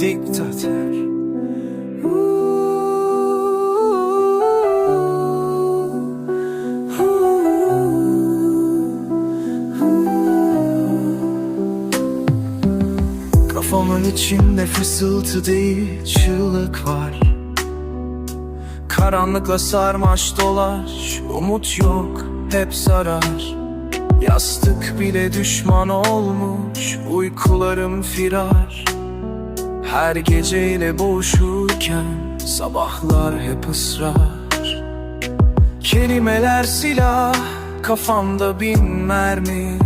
diktatör Kafamın içinde fısıltı değil çığlık var. Karanlıkla sarmaş dolaş Umut yok hep zarar. Yastık bile düşman olmuş Uykularım firar Her geceyle boğuşurken Sabahlar hep ısrar. Kelimeler silah Kafamda bin mermi.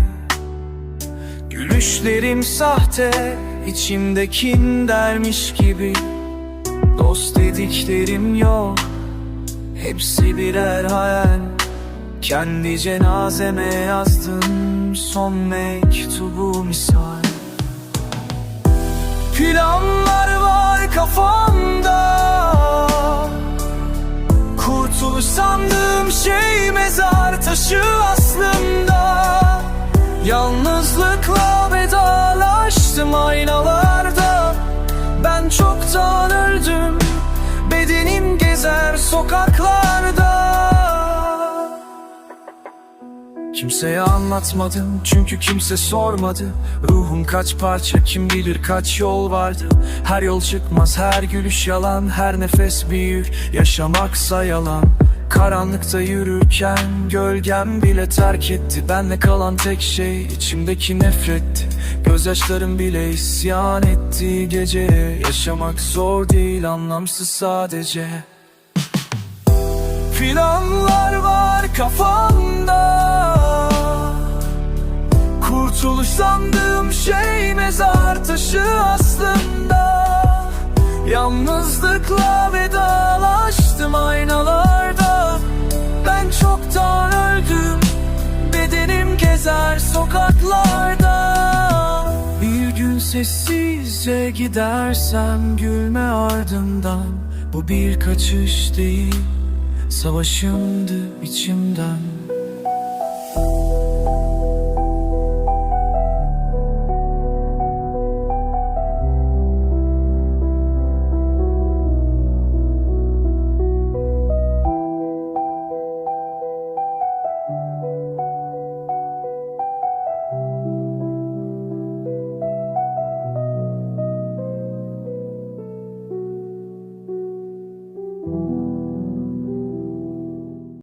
Gülüşlerim sahte içimde kin dermiş gibi. Dost dediklerim yok Hepsi birer hayal. Kendi cenazeme yazdım Son mektubu misal Planlar var kafamda. Kurtuluş sandığım şey mezar taşı aslında. Yalnızlıkla vedalaştım aynalarda. Ben çoktan öldüm Bedenim gezer sokaklarda Kimseye anlatmadım çünkü kimse sormadı. Ruhum kaç parça kim bilir kaç yol vardı. Her yol çıkmaz her gülüş yalan Her nefes bir yük yaşamaksa yalan. Karanlıkta yürürken gölgem bile terk etti. Benle kalan tek şey içimdeki nefretti. Gözyaşlarım bile isyan etti geceye. Yaşamak zor değil anlamsız sadece. Planlar var kafamda Kurtuluş sandığım şey mezar taşı aslında. Yalnızlıkla vedalaştım aynalarda. Ben çoktan öldüm Bedenim gezer sokaklarda. Bir gün sessizce gidersem gülme ardından Bu bir kaçış değil Savaşımdı içimden